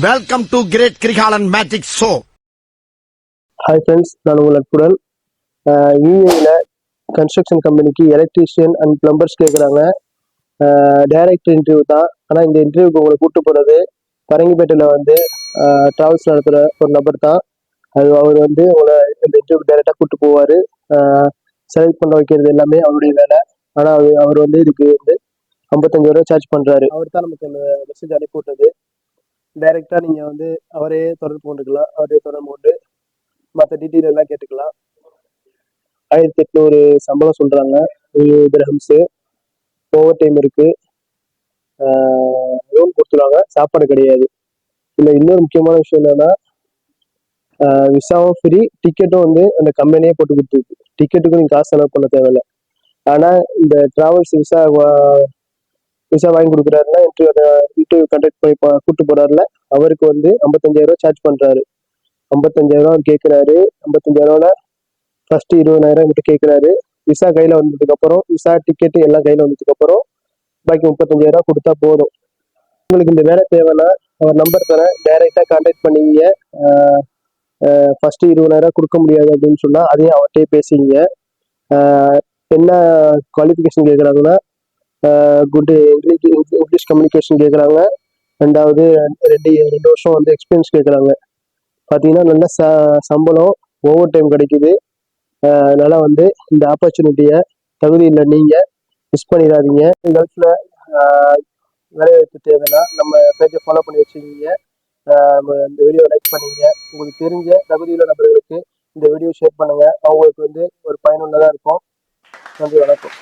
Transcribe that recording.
Welcome to great Kirikalan magic show hi friends நான் உங்கள் நட்புடன் யூஏல கன்ஸ்ட்ரக்ஷன் கம்பெனிக்கு எலக்ட்ரீஷியன் அண்ட் பிளம்பர்ஸ் கேட்குறாங்க. டைரக்ட் இன்டர்வியூ தான். ஆனால் இந்த இன்டர்வியூக்கு உங்களை கூப்பிட்டு போகிறது பரங்கிப்பேட்டையில் வந்து ட்ராவல்ஸ் நடத்துகிற ஒரு நபர் தான். அது அவர் வந்து உங்களை இந்த இன்டர்வியூ டைரெக்டாக கூப்பிட்டு போவார். செலக்ட் பண்ண வைக்கிறது எல்லாமே அவருடைய வேலை. ஆனால் அவர் அவர் வந்து இதுக்கு வந்து ஐம்பத்தஞ்சு ரூபா சார்ஜ் பண்ணுறாரு அவர் தான் நமக்கு அந்த மெசேஜ் அனுப்பி விட்டது. டைரெக்டாக நீங்கள் வந்து அவரே தொடர்பு கொண்டுக்கலாம். அவரே தொடர்பு கொண்டு மற்ற டீட்டெயில் எல்லாம் கேட்டுக்கலாம். ஆயிரத்தி எட்நூறு சம்பளம் சொல்றாங்க. கிரகம்ஸு ஓவர் டைம் இருக்கு. லோன் கொடுத்துருவாங்க. சாப்பாடு கிடையாது. இல்லை இன்னொரு முக்கியமான விஷயம் என்னன்னா விசாவும் ஃப்ரீ டிக்கெட்டும் வந்து அந்த கம்பெனியே போட்டு கொடுத்துருக்கு டிக்கெட்டுக்கும் நீங்கள் காசு செலவு பண்ண தேவையில்லை. ஆனால் இந்த டிராவல்ஸ் விசா விசா வாங்கி கொடுக்குறாருன்னா இன்டர்வியூ இன்டர்வியூ கண்டக்ட் பண்ணி பா- கூட்டு போறாருல அவருக்கு வந்து ஐம்பத்தஞ்சாயிரம் ரூபா சார்ஜ் பண்றாரு. ஐம்பத்தஞ்சாயிரம் ரூபா கேட்குறாரு ஐம்பத்தஞ்சாயிரம் ஃபர்ஸ்ட் இருபதாயிரம் கிட்ட கேட்குறாரு விசா கையில வந்ததுக்கு அப்புறம் விசா டிக்கெட் எல்லாம் கையில வந்ததுக்கு அப்புறம் பாக்கி முப்பத்தஞ்சாயிரம் ரூபா கொடுத்தா போதும். உங்களுக்கு இந்த வேலை தேவைன்னா அவர் நம்பர் தரேன் டைரெக்டாக கான்டாக்ட் பண்ணீங்க. ஃபர்ஸ்ட் இருபதாயிரம் கொடுக்க முடியாது அப்படின்னு சொன்னா அதையும் அவர்கிட்டயே பேசிங்க என்ன குவாலிஃபிகேஷன் கேட்குறாங்கன்னா குட் இங்கிலீஷ் கம்யூனிகேஷன் கேட்குறாங்க ரெண்டாவது ரெண்டு ரெண்டு வருஷம் வந்து எக்ஸ்பீரியன்ஸ் கேட்குறாங்க பார்த்தீங்கன்னா நல்ல ச சம்பளம் ஓவர் டைம் கிடைக்குது அதனால் வந்து இந்த ஆப்பர்ச்சுனிட்டியை தகுதியில் நீங்கள் மிஸ் பண்ணிடாதீங்க. கல்ஃபில் வேலைவாய்ப்பு தேவைன்னா நம்ம பேஜை ஃபாலோ பண்ணி வச்சுக்கிங்க. நம்ம இந்த வீடியோ லைக் பண்ணீங்க உங்களுக்கு தெரிஞ்ச தகுதியுள்ள நபர்களுக்கு இந்த வீடியோ ஷேர் பண்ணுங்கள் அவங்களுக்கு வந்து ஒரு பயனுள்ளதாக இருக்கும். நன்றி வணக்கம்.